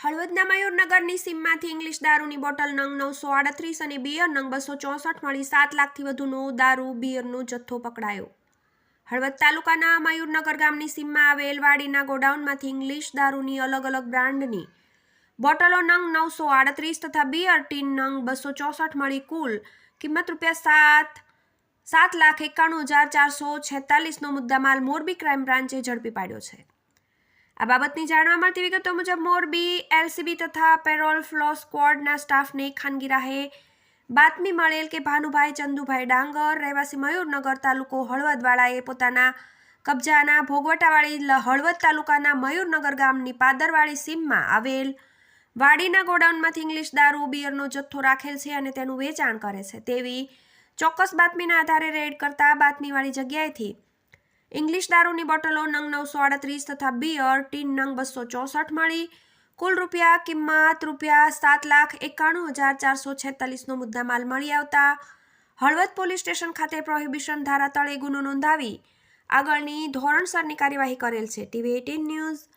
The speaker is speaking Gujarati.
હળવદના મયુરનગરની સીમમાંથી ઇંગ્લિશ દારૂની બોટલ નંગ નવસો આડત્રીસ અને બિયર નંગ બસો ચોસઠ મળી સાત લાખથી વધુનો દારૂ બિયરનો જથ્થો પકડાયો. હળવદ તાલુકાના મયુરનગર ગામની સીમમાં આવેલ વાડીના ગોડાઉનમાંથી ઇંગ્લિશ દારૂની અલગ અલગ બ્રાન્ડની બોટલો નંગ નવસો આડત્રીસ તથા બિયર ટીન નંગ બસો ચોસઠ મળી કુલ કિંમત રૂપિયા સાત સાત લાખ એકાણું હજાર ચારસો છેતાલીસનો મુદ્દામાલ મોરબી ક્રાઇમ બ્રાન્ચે ઝડપી પાડ્યો છે. આ બાબતની જાણવા મળતી વિગતો મુજબ મોરબી, એલસીબી તથા પેરોલ ફ્લો સ્કવોડના સ્ટાફને ખાનગી રાહે બાતમી મળેલ કે ભાનુભાઈ ચંદુભાઈ ડાંગર, રહેવાસી મયુરનગર તાલુકો હળવદવાળાએ પોતાના કબજાના ભોગવટાવાળી હળવદ તાલુકાના મયુરનગર ગામની પાદરવાળી સીમમાં આવેલ વાડીના ગોડાઉનમાંથી ઇંગ્લિશ દારૂ, બિયરનો જથ્થો રાખેલ છે અને તેનું વેચાણ કરે છે. તેવી ચોક્કસ બાતમીના આધારે રેડ કરતા બાતમીવાળી જગ્યાએથી ઇંગ્લિશ દારૂની બોટલો નંગ નવસો આડત્રીસ તથા બિયર ટીન નંગ બસો ચોસઠ મળી. કુલ રૂપિયા કિંમત રૂપિયા સાત લાખ એકાણું હજાર ચારસો છેતાલીસનો મુદ્દામાલ મળી આવતા. હળવદ પોલીસ સ્ટેશન ખાતે પ્રોહિબિશન ધારા તળે ગુનો નોંધાવી આગળની ધોરણસરની કાર્યવાહી કરેલ છે. TV eighteen news